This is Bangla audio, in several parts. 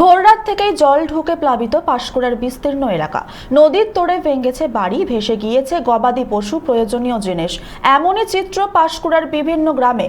ভোররাত থেকেই জল ঢুকে প্লাবিত পাশকুড়ার বিস্তীর্ণ এলাকা। নদীর তোড়ে ভেঙেছে বাড়ি, ভেসে গিয়েছে গবাদি পশু, প্রয়োজনীয় জিনিস। এমনই চিত্র পাঁশকুড়ার বিভিন্ন গ্রামে।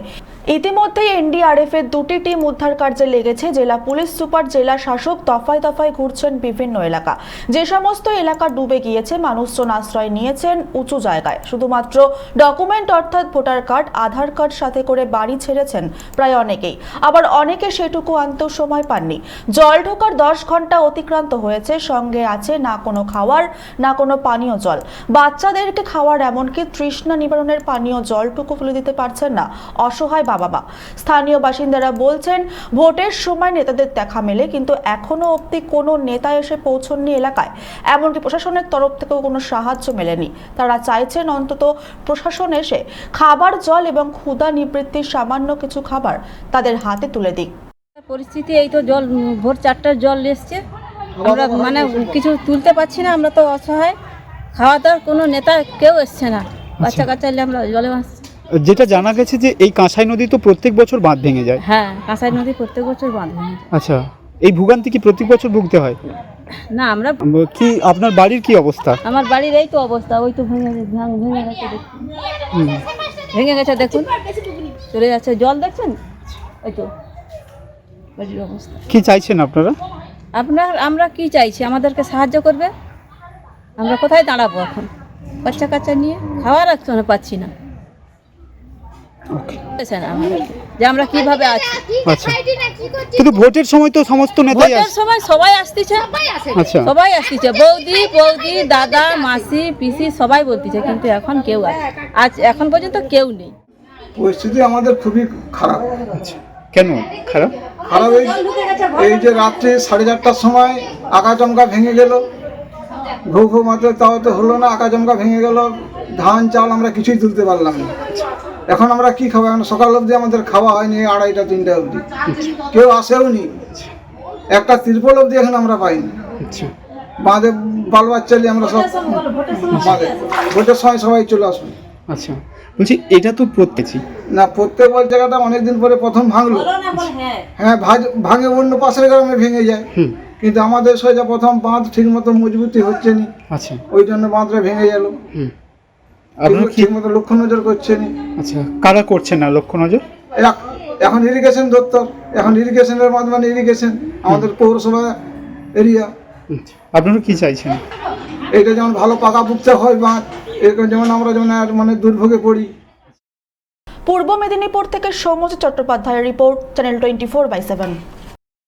ইতিমধ্যেই এনডিআরএফ এর দুটি টিম উদ্ধার কার্যে লেগেছে। জেলা পুলিশ, সুপার জেলা শাসক দফায় দফায় ঘুরছেন বিভিন্ন এলাকা। যে সমস্ত এলাকা ডুবে গিয়েছে, মানুষজন আশ্রয় নিয়েছেন উঁচু জায়গায়। শুধুমাত্র ডকুমেন্ট অর্থাৎ ভোটার কার্ড, আধার কার্ড সাথে করে বাড়ি ছেড়েছেন প্রায় অনেকেই। আবার অনেকে সেটুকু আনতেও সময় পাননি। জল ঢোকার দশ ঘণ্টা অতিক্রান্ত হয়েছে, সঙ্গে আছে না কোনো খাওয়ার, না কোনো পানীয় জল। বাচ্চাদেরকে খাওয়ার এমনকি তৃষ্ণা নিবারণের পানীয় জলটুকু তুলে দিতে পারছেন না অসহায় বাবা মা। স্থানীয় বাসিন্দারা বলছেন, ভোটের সময় নেতাদের দেখা মেলে, কিন্তু এখনও অবধি কোনো নেতা এসে পৌঁছননি এলাকায়। এমনকি প্রশাসনের তরফ থেকেও কোনো সাহায্য মেলেনি। তারা চাইছেন অন্তত প্রশাসন এসে খাবার, জল এবং ক্ষুদা নিবৃত্তির সামান্য কিছু খাবার তাদের হাতে তুলে দিক। পরিস্থিতি এই তো জল ভোর চারটার জল এসছে। আমরা মানে কিছু তুলতে পারছি না আমরা তো অসহায়। খাওয়া দাওয়ার কোনো নেতা কেউ এসছে না। বাচ্চা কাচ্চা এলে আমরা জলে ভাসছি। যেটা জানা গেছে যে এই কাঁসাই নদী তো প্রত্যেক বছর বাঁধ ভেঙে যায়। হ্যাঁ কাঁসাই নদী প্রত্যেক বছর বাঁধ ভেঙে। আচ্ছা এই ভোগান্তি কি প্রত্যেক বছর ভুগতে হয়? না আমরা কি আপনার বাড়ির কি অবস্থা? আমার বাড়ির এই তো অবস্থা ওই তো ভেঙে ভাঙ- ভেঙে গেছে ভেঙে গেছে দেখুন। চলে যাচ্ছে জল দেখছেন? ওই তো। বাড়ির অবস্থা। কি চাইছেন আপনারা? আপনার আমরা কি চাইছি? আমাদেরকে সাহায্য করবে? আমরা কোথায় দাঁড়াবো এখন? বাচ্চা কাচ্চা নিয়ে খাওয়ার একজনে পাচ্ছি না। যে আমরা কীভাবে আছি? আচ্ছা। কিন্তু ভোটের সময় তো সমস্ত নেতাই ভোটের আসে সময় সবাই আসতেছে। আচ্ছা। সবাই আসতেছে। বৌদি বৌদি দাদা মাসি পিসি সবাই বলতেছে কিন্তু এখন কেউ আছে আজ এখন পর্যন্ত কেউ নেই। পরিস্থিতি আমাদের খুবই খারাপ। আচ্ছা কেন? খারাপ? খারাপ এই যে রাত্রে সাড়ে চারটার সময় আকাচমকা ভেঙে গেল। ঘু ঘু মাত্র তাও তো হলো না আকাচমকা ভেঙে গেল। ধান চাল আমরা কিছুই তুলতে পারলাম না। এখন আমরা কি খাব? এখন সকাল অবধি আমাদের খাওয়া হয়নি আড়াইটা তিনটা অবধি। কেউ আসেও নি। একটা তিরপল অবধি এখন আমরা পাইনি। বাঁধে বাল বাচ্চা নিয়ে আমরা সব বাঁধে ভোটের সময় সবাই চলে আসবে। আচ্ছা। বলছি এটা তো প্রত্যেকই। না প্রত্যেক বল জায়গাটা অনেকদিন পরে প্রথম ভাঙলো। হ্যাঁ। ভাজ- ভাঙে অন্য পাশের গ্রামে ভেঙে যায়। হুম। কিন্তু আমাদের সোজা প্রথম বাঁধ ঠিক মতো মজবুতি হচ্ছে নি আচ্ছা। ওই জন্য বাঁধটা ভেঙে গেল। হুম। আপনারা কি ঠিক মতো লক্ষ্য নজর করছে নি আচ্ছা কারা করছেন না লক্ষ্য নজর? এখন ইরিগেশন দপ্তর। এখন ইরিগেশনের মাধ্যমে ইরিগেশন আমাদের পৌরসভা এরিয়া। আচ্ছা, আপনারা কি চাইছেন? এটা যেমন ভালো পাকা পুক্তা হয় বাঁধ এরকম যেমন আমরা যেমন আর মানে দুর্ভোগে পড়ি। পূর্ব মেদিনীপুর থেকে সৌমজ চট্টোপাধ্যায়ের report channel twenty four by seven